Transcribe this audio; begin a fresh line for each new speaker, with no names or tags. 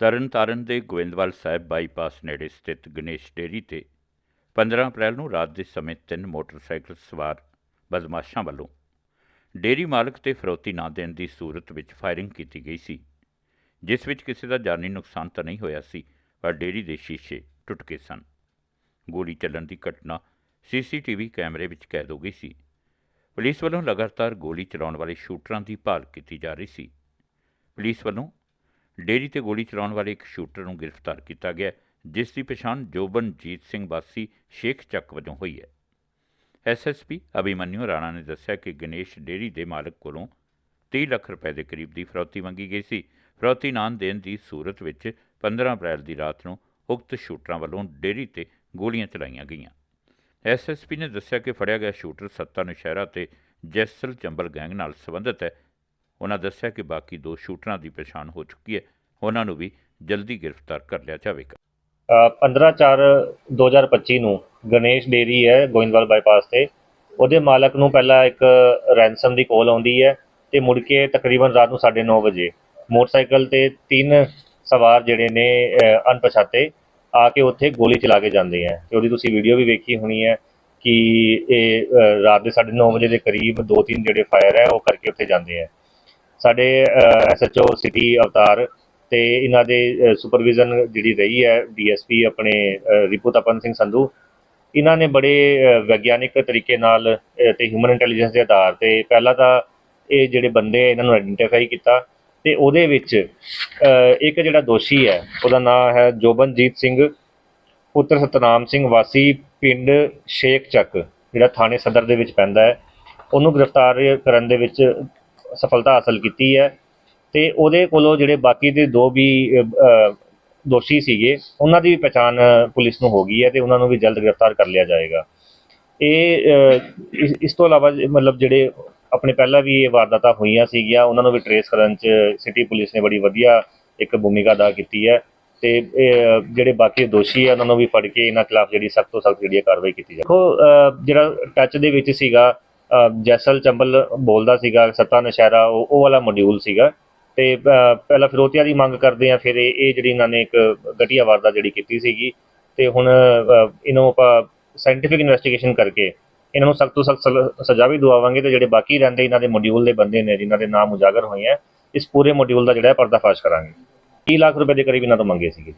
ਤਰਨਤਾਰਨ ਦੇ ਗੋਇੰਦਵਾਲ ਸਾਹਿਬ ਬਾਈਪਾਸ ਨੇੜੇ ਸਥਿਤ ਗਣੇਸ਼ ਡੇਅਰੀ ਤੇ 15 ਅਪ੍ਰੈਲ ਨੂੰ ਰਾਤ ਦੇ ਸਮੇਂ ਤਿੰਨ ਮੋਟਰਸਾਈਕਲ ਸਵਾਰ ਬਦਮਾਸ਼ਾਂ ਵੱਲੋਂ ਡੇਅਰੀ ਮਾਲਕ ਤੇ ਫਰੋਤੀ ਨਾ ਦੇਣ ਦੀ ਸੂਰਤ ਵਿੱਚ ਫਾਇਰਿੰਗ ਕੀਤੀ ਗਈ ਸੀ, ਜਿਸ ਵਿੱਚ ਕਿਸੇ ਦਾ ਜਾਨੀ ਨੁਕਸਾਨ ਤਾਂ ਨਹੀਂ ਹੋਇਆ ਸੀ, ਪਰ ਡੇਅਰੀ ਦੇ ਸ਼ੀਸ਼ੇ ਟੁੱਟ ਗਏ ਸਨ। ਗੋਲੀ ਚੱਲਣ ਦੀ ਘਟਨਾ ਸੀਸੀਟੀਵੀ ਕੈਮਰੇ ਵਿੱਚ ਕੈਦ ਹੋ ਗਈ ਸੀ। ਪੁਲਿਸ ਵੱਲੋਂ ਲਗਾਤਾਰ ਗੋਲੀ ਚਲਾਉਣ ਵਾਲੇ ਸ਼ੂਟਰਾਂ ਦੀ ਭਾਲ ਕੀਤੀ ਜਾ ਰਹੀ ਸੀ। ਪੁਲਿਸ ਵੱਲੋਂ ਡੇਅਰੀ ਤੇ ਗੋਲੀ ਚਲਾਉਣ ਵਾਲੇ ਇੱਕ ਸ਼ੂਟਰ ਨੂੰ ਗ੍ਰਿਫਤਾਰ ਕੀਤਾ ਗਿਆ, ਜਿਸ ਦੀ ਪਛਾਣ ਜੋਬਨਜੀਤ ਸਿੰਘ ਵਾਸੀ ਸ਼ੇਖ ਚੱਕ ਵਜੋਂ ਹੋਈ ਹੈ। ਐਸਐਸਪੀ ਅਭਿਮਨਿਊ ਰਾਣਾ ਨੇ ਦੱਸਿਆ ਕਿ ਗਣੇਸ਼ ਡੇਅਰੀ ਦੇ ਮਾਲਕ ਕੋਲੋਂ 30 ਲੱਖ ਰੁਪਏ ਦੇ ਕਰੀਬ ਦੀ ਫਰੌਤੀ ਮੰਗੀ ਗਈ ਸੀ। ਫਰੌਤੀ ਨਾ ਦੇਣ ਦੀ ਸੂਰਤ ਵਿੱਚ 15 ਅਪ੍ਰੈਲ ਦੀ ਰਾਤ ਨੂੰ ਉਕਤ ਸ਼ੂਟਰਾਂ ਵੱਲੋਂ ਡੇਅਰੀ ਤੇ ਗੋਲੀਆਂ ਚਲਾਈਆਂ ਗਈਆਂ। ਐਸਐਸਪੀ ਨੇ ਦੱਸਿਆ ਕਿ ਫੜਿਆ ਗਿਆ ਸ਼ੂਟਰ ਸੱਤਾ ਨੁਸ਼ਹਿਰਾ ਤੇ ਜੈਸਲ ਚੰਬਲ ਗੈਂਗ ਨਾਲ ਸੰਬੰਧਿਤ ਹੈ। ਉਹਨਾਂ ਦੱਸਿਆ ਕਿ ਬਾਕੀ ਦੋ ਸ਼ੂਟਰਾਂ ਦੀ ਪਛਾਣ ਹੋ ਚੁੱਕੀ ਹੈ। ਉਹਨਾਂ ਨੂੰ ਵੀ ਜਲਦੀ ਗ੍ਰਿਫਤਾਰ ਕਰ ਲਿਆ ਜਾਵੇਗਾ।
ਅ, 15/4/2025 ਨੂੰ ਗਣੇਸ਼ ਡੇਰੀ ਹੈ ਗੋਇੰਦਵਾਲ ਬਾਈਪਾਸ ਤੇ। ਉਹਦੇ ਮਾਲਕ ਨੂੰ ਪਹਿਲਾਂ ਇੱਕ ਰੈਂਸਮ ਦੀ ਕਾਲ ਆਉਂਦੀ ਹੈ ਤੇ ਮੁੜ ਕੇ ਤਕਰੀਬਨ ਰਾਤ ਨੂੰ 9:30 ਵਜੇ ਮੋਟਰਸਾਈਕਲ ਤੇ ਤਿੰਨ ਸਵਾਰ ਜਿਹੜੇ ਨੇ ਅਣਪਛਾਤੇ ਆ ਕੇ ਉੱਥੇ ਗੋਲੀ ਚਲਾ ਕੇ ਜਾਂਦੇ ਆ। ਤੇ ਉਹਦੀ ਤੁਸੀਂ ਵੀਡੀਓ ਵੀ ਵੇਖੀ ਹੋਣੀ ਹੈ ਕਿ ਇਹ ਰਾਤ ਦੇ 9:30 ਵਜੇ ਦੇ ਕਰੀਬ ਦੋ ਤਿੰਨ ਜਿਹੜੇ ਫਾਇਰ ਹੈ ਉਹ ਕਰਕੇ ਉੱਥੇ ਜਾਂਦੇ ਆ। ਸਾਡੇ ਐਸਐਚਓ ਸਿਟੀ ਅਵਤਾਰ ਤੇ ਇਹਨਾਂ ਦੇ ਸੁਪਰਵਿਜ਼ਨ ਜਿਹੜੀ ਰਹੀ ਹੈ ਡੀਐਸਪੀ ਆਪਣੇ ਰਿਪੂ ਤਪਨ ਸਿੰਘ ਸੰਧੂ ਇਹਨਾਂ ਨੇ ਬੜੇ ਵਿਗਿਆਨਿਕ ਤਰੀਕੇ ਨਾਲ ਅ, ਤੇ ਹਿਊਮਨ ਇੰਟੈਲੀਜੈਂਸ ਦੇ ਆਧਾਰ ਤੇ ਪਹਿਲਾਂ ਤਾਂ ਇਹ ਜਿਹੜੇ ਬੰਦੇ ਇਹਨਾਂ ਨੂੰ ਆਇਡੈਂਟੀਫਾਈ ਕੀਤਾ ਤੇ ਉਹਦੇ ਵਿੱਚ ਇੱਕ ਜਿਹੜਾ ਦੋਸ਼ੀ ਹੈ ਉਹਦਾ ਨਾਮ ਹੈ ਜੋਬਨਜੀਤ ਸਿੰਘ ਪੁੱਤਰ ਸਤਨਾਮ ਸਿੰਘ ਵਾਸੀ ਪਿੰਡ ਸ਼ੇਖ ਚੱਕ ਜਿਹੜਾ ਥਾਣੇ ਸਦਰ ਦੇ ਵਿੱਚ ਪੈਂਦਾ ਹੈ। ਉਹਨੂੰ ਗ੍ਰਿਫਤਾਰ ਕਰਨ ਦੇ ਵਿੱਚ ਸਫਲਤਾ ਹਾਸਲ ਕੀਤੀ ਹੈ। ਤੇ ਉਹਦੇ ਕੋਲੋਂ ਜਿਹੜੇ ਬਾਕੀ ਦੇ ਦੋ ਵੀ ਦੋਸ਼ੀ ਸੀਗੇ, ਉਹਨਾਂ ਦੀ ਵੀ ਪਛਾਣ ਪੁਲਿਸ ਨੂੰ ਹੋ ਗਈ ਹੈ ਤੇ ਉਹਨਾਂ ਨੂੰ ਵੀ ਜਲਦ ਗ੍ਰਿਫਤਾਰ ਕਰ ਲਿਆ ਜਾਏਗਾ। ਇਹ ਇਸ- ਤੋਂ ਇਲਾਵਾ ਮਤਲਬ ਜਿਹੜੇ ਆਪਣੇ ਪਹਿਲਾਂ ਵੀ ਇਹ ਵਾਰਦਾਤਾਂ ਹੋਈਆਂ ਸੀਗੀਆਂ, ਉਹਨਾਂ ਨੂੰ ਵੀ ਟਰੇਸ ਕਰਨ ਚ ਸਿਟੀ ਪੁਲਿਸ ਨੇ ਬੜੀ ਵਧੀਆ ਇੱਕ ਭੂਮਿਕਾ ਅਦਾ ਕੀਤੀ ਹੈ। ਤੇ ਇਹ ਜਿਹੜੇ ਬਾਕੀ ਦੋਸ਼ੀ ਹੈ, ਉਹਨਾਂ ਨੂੰ ਵੀ ਫੜ ਕੇ ਇਹਨਾਂ ਖਿਲਾਫ ਜਿਹੜੀ ਸਖਤ ਤੋਂ ਸਖਤ ਜਿਹੜੀ ਕਾਰਵਾਈ ਕੀਤੀ ਜਾਵੇ। ਦੇਖੋ ਜਿਹੜਾ ਟੱਚ ਦੇ ਵਿੱਚ ਸੀਗਾ ਜੈਸਲ ਚੰਬਲ ਬੋਲਦਾ ਸੀਗਾ, ਸੱਤਾ ਨਸ਼ਹਿਰਾ, ਉਹ ਉਹ ਵਾਲਾ ਮੋਡਿਊਲ ਸੀਗਾ। ਤੇ ਪਹਿਲਾਂ ਫਿਰੋਤੀਆਂ ਦੀ ਮੰਗ ਕਰਦੇ ਆ, ਫਿਰ ਇਹ ਇਹ ਜਿਹੜੀ ਇਹਨਾਂ ਨੇ ਇੱਕ ਘਟੀਆ ਵਾਰਦਾਤ ਜਿਹੜੀ ਕੀਤੀ ਸੀਗੀ, ਤੇ ਹੁਣ ਇਹਨੂੰ ਆਪਾਂ ਸਾਇੰਟੀਫਿਕ ਇਨਵੈਸਟੀਗੇਸ਼ਨ ਕਰਕੇ ਇਹਨਾਂ ਨੂੰ ਸਖਤ ਤੋਂ ਸਖਤ ਸਜ਼ਾ ਵੀ ਦਵਾਵਾਂਗੇ, ਤੇ ਜਿਹੜੇ ਬਾਕੀ ਰਹਿੰਦੇ ਇਹਨਾਂ ਦੇ ਮੋਡਿਊਲ ਦੇ ਬੰਦੇ ਨੇ, ਜਿਨ੍ਹਾਂ ਦੇ ਨਾਮ ਉਜਾਗਰ ਹੋਏ ਆ, ਇਸ ਪੂਰੇ ਮੋਡਿਊਲ ਦਾ ਜਿਹੜਾ ਪਰਦਾਫਾਸ਼ ਕਰਾਂਗੇ। 30 ਲੱਖ ਰੁਪਏ ਦੇ ਕਰੀਬ ਇਹਨਾਂ ਤੋਂ ਮੰਗੇ ਸੀਗੇ।